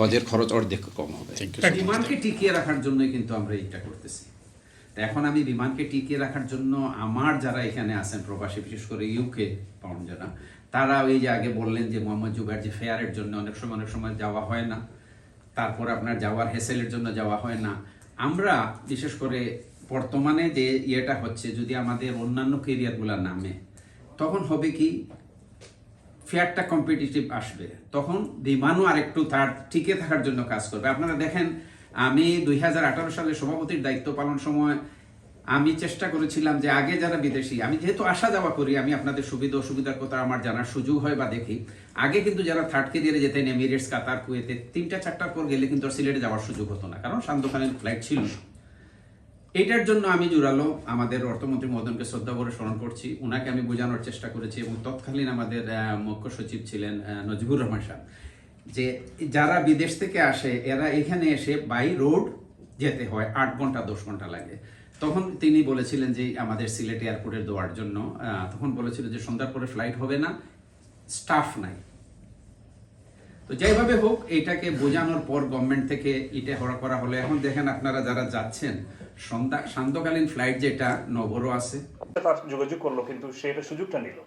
হজের খরচ অর্ধেক কম হবে। বিমানকে টিকিয়ে রাখার জন্যই কিন্তু আমরা এইটা করতেছি। এখন আমি বিমানকে টিকিয়ে রাখার জন্য আমার যারা এখানে আছেন প্রবাসী বিশেষ করে ইউকে পাউন্ড যারা তারা ওই যে আগে বললেন যে মোহাম্মদ জুবাইর যে ফেয়ারের জন্য অনেক সময় অনেক সময় যাওয়া হয় না। তারপর আপনার যাওয়ার হেসেলের জন্য যাওয়া হয় না। আমরা বিশেষ করে বর্তমানে যে ইয়েটা হচ্ছে যদি আমাদের অন্যান্য কেরিয়ারগুলো নামে তখন হবে কি ফেয়ারটা কম্পিটিটিভ আসবে। তখন বিমানও আরেকটু তার টিকে থাকার জন্য কাজ করবে। আপনারা দেখেন, আমি দুই হাজার আঠারো সালে সভাপতির দায়িত্ব পালন সময় আমি চেষ্টা করেছিলাম যে আগে যারা বিদেশি, আমি যেহেতু আসা যাওয়া করি, আমি আপনাদের সুবিধা অসুবিধার কথা আমার জানার সুযোগ হয় বা দেখি, আগে কিন্তু যারা থার্ড কেরিয়ারে যেতেন এমিরেটস কাতার কুয়েতে তিনটা চারটার পর গেলে কিন্তু সিলেটে যাওয়ার সুযোগ হতো না। কারণ সান্ধ্যকালীন ফ্লাইট ছিল না। এটার জন্য আমি জোরালো আমাদের অর্থমন্ত্রী মদনকে শ্রদ্ধা করে স্মরণ করছি। ওনাকে আমি বোঝানোর চেষ্টা করেছি এবং তৎকালীন আমাদের মুখ্য সচিব ছিলেন নজিবুর রহমান সাহেব। যে যারা বিদেশ থেকে আসে, এরা এখানে এসে বাই রোড যেতে হয়, আট ঘণ্টা, দশ ঘণ্টা লাগে। তখন তিনি বলেছিলেন যে আমাদের সিলেট এয়ারপোর্টে দেওয়ার জন্য তখন বলেছিল যে সন্ধ্যার পরে ফ্লাইট হবে না, স্টাফ নাই। তো যেভাবে হোক এটাকে বোঝানোর পর গভর্নমেন্ট থেকে এটা হরা করা হলো। এখন দেখেন আপনারা যারা যাচ্ছেন, সন্ধ্যা ফ্লাইট যেটা, নগরও আছে। তার যোগাযোগ করল, কিন্তু সে এটা সুযোগটা নিল।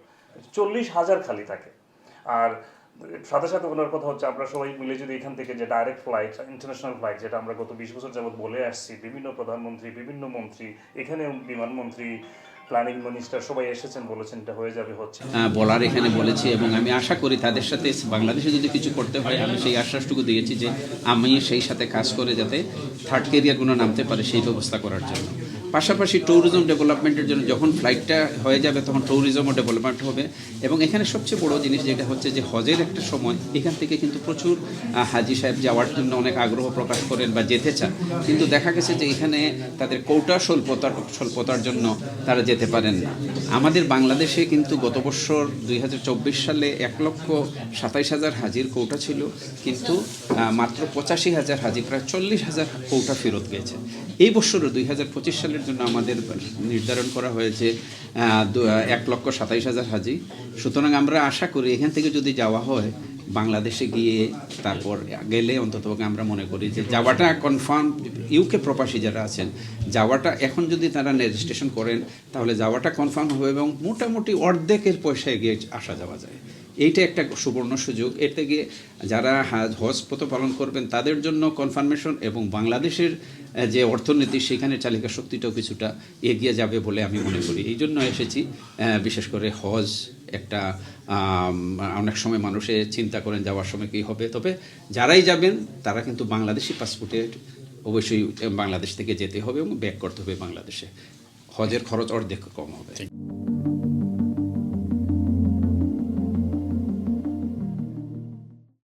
চল্লিশ হাজার খালি থাকে। আর সাথে সাথে ওনার কথা হচ্ছে আমরা সবাই মিলে যদি এখান থেকে যে ডাইরেক্ট ফ্লাইট ইন্টারন্যাশনাল ফ্লাইট যেটা আমরা গত বিশ বছর যাবত বলে আসছি, বিভিন্ন প্রধানমন্ত্রী, বিভিন্ন মন্ত্রী এখানে বিমানমন্ত্রী প্ল্যানিং মিনিস্টার সবাই এসেছেন, বলেছেন, এটা হয়ে যাবে, হচ্ছে। বলার এখানে বলেছি এবং আমি আশা করি তাদের সাথে বাংলাদেশে যদি কিছু করতে হয়, আমি সেই আশ্বাসটুকু দিয়েছি যে আমি সেই সাথে কাজ করে যাতে থার্ড কেরিয়ারগুলো নামতে পারে সেই ব্যবস্থা করার জন্য। পাশাপাশি ট্যুরিজম ডেভেলপমেন্টের জন্য যখন ফ্লাইটটা হয়ে যাবে, তখন ট্যুরিজমও ডেভেলপমেন্ট হবে। এবং এখানে সবচেয়ে বড় জিনিস যেটা হচ্ছে যে, হজের একটা সময় এখান থেকে কিন্তু প্রচুর হাজি সাহেব যাওয়ার জন্য অনেক আগ্রহ প্রকাশ করেন বা যেতে চান। কিন্তু দেখা গেছে যে, এখানে তাদের কৌটা স্বল্পতার স্বল্পতার জন্য তারা যেতে পারেন না। আমাদের বাংলাদেশে কিন্তু গত বছর দুই হাজার চব্বিশ সালে এক লক্ষ সাতাইশ হাজার হাজির কৌটা ছিল, কিন্তু মাত্র পঁচাশি হাজার হাজি প্রায় চল্লিশ হাজার কৌটা ফেরত গেছে। এই বছরও দুই হাজার পঁচিশ সালের জন্য আমাদের নির্ধারণ করা হয়েছে এক লক্ষ সাতাইশ হাজার হাজি। সুতরাং আমরা আশা করি এখান থেকে যদি যাওয়া হয়, বাংলাদেশে গিয়ে তারপর গেলে অন্তত আমরা মনে করি যে যাওয়াটা কনফার্ম ইউকে প্রবাসী যারা আছেন, যাওয়াটা এখন যদি তারা রেজিস্ট্রেশন করেন, তাহলে যাওয়াটা কনফার্ম হবে এবং মোটামুটি অর্ধেকের পয়সায় গিয়ে আসা যাওয়া যায়। এইটা একটা সুবর্ণ সুযোগ। এর থেকে যারা হাজ- পালন করবেন, তাদের জন্য কনফার্মেশন এবং বাংলাদেশের যে অর্থনীতি সেখানে চালিকা শক্তিটাও কিছুটা এগিয়ে যাবে বলে আমি মনে করি। এই জন্য এসেছি বিশেষ করে হজ একটা অনেক সময় মানুষে চিন্তা করেন যাওয়ার সময় কী হবে। তবে যারাই যাবেন, তারা কিন্তু বাংলাদেশি পাসপোর্টে অবশ্যই বাংলাদেশ থেকে যেতে হবে এবং ব্যাক করতে হবে বাংলাদেশে। হজের খরচ অর্ধেক কম হবে।